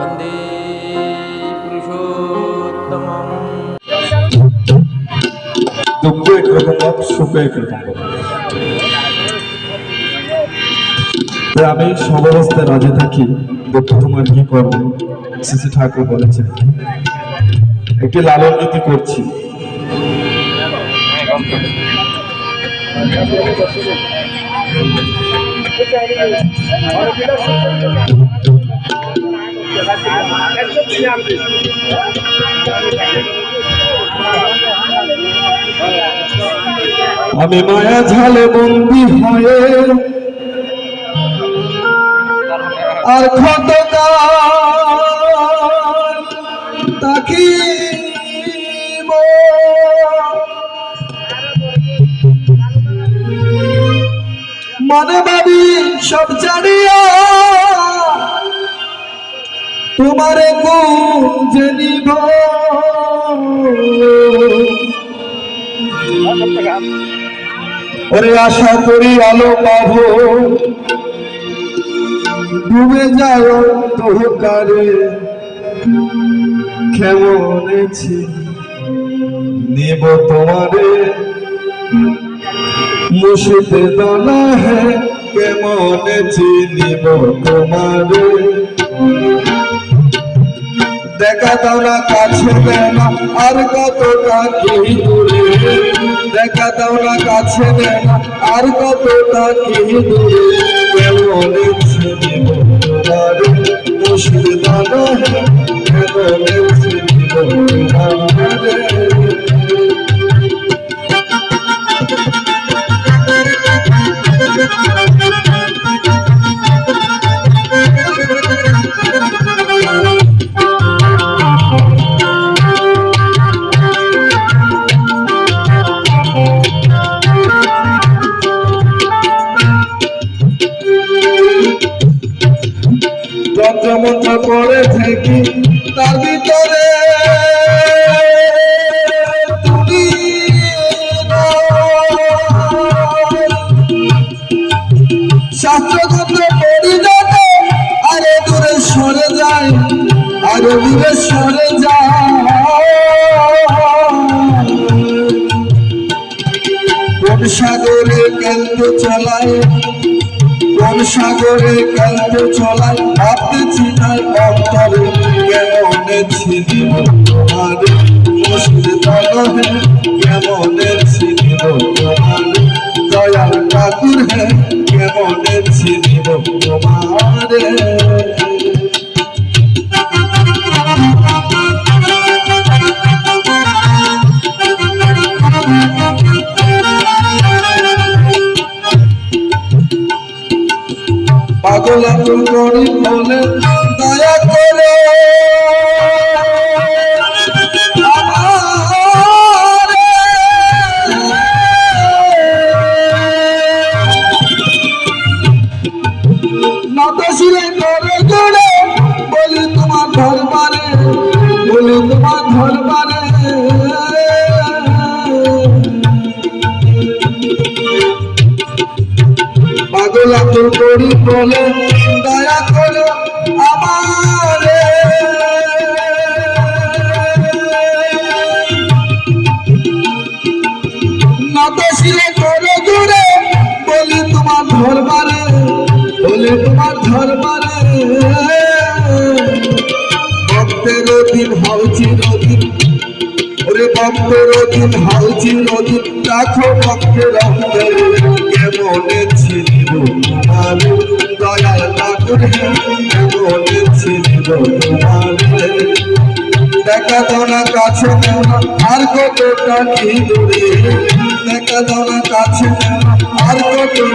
वन्दे पुरुषोत्तमम् দুঃখ একরকম ভাব সুখ একরকম ভাব তাই আমি সব অবস্থায় রাজি থাকি দুঃখ তোমার কি করবো শ্রী ঠাকুর বলেছেন একটি লালন নীতি করছি আমি মায়া ঝালে বন্দি হয়ে আর ক্ষত তাকি মনে সব জানিয়া তোমারে গুঞ্জে নিব। ওরে আশা করি আলো পাবো। ডুবে যায় অন্ধকারে। কেমন নিব তোমারে। মুশিতে দানা হে কেমন নিব তোমারে। দেখা দাও না কাছে আর কতটা কি দূরে? দেখা দাও না কাছে দেনা আর কতটা কি দূরে? কেমন মুশকিল দানা কেমন যন্ত্রমন্ত্র করে থাকি তার ভিতরে আরে দূরে সরে যায় আরে দূরে সরে যায় কোন সাগরে কেন্দ্র চলায় কোন সাগরে কেন্দ্র চলায়, ভাবতেছি তাই অন্তরে কেমনে ছিলিব? তোমারে মুশকিল তলহে কেমনে ছিলিব? তোমারে দয়াল ঠাকুর হে, কেমনে ছিলিব? তোমারে করি বলে দয়া করে। পাগল আতুল করি বলে, দয়া করো আমারে। নতশিলে করে জুড়ে বলি তোমার ধর্মারে বলি তোমার ধর্মারে ভক্তের দিন হাউচি রদিন ওরে ভক্তের দিন হাউচি রদিন রাখো ভক্তের অন্তরে। কেমন ছিলিব তোমার? দয়াল ঠাকুর কেমন ছিলিব তোমার? দেখা দাও না কাছে আর কতটা কাছে আর কতটা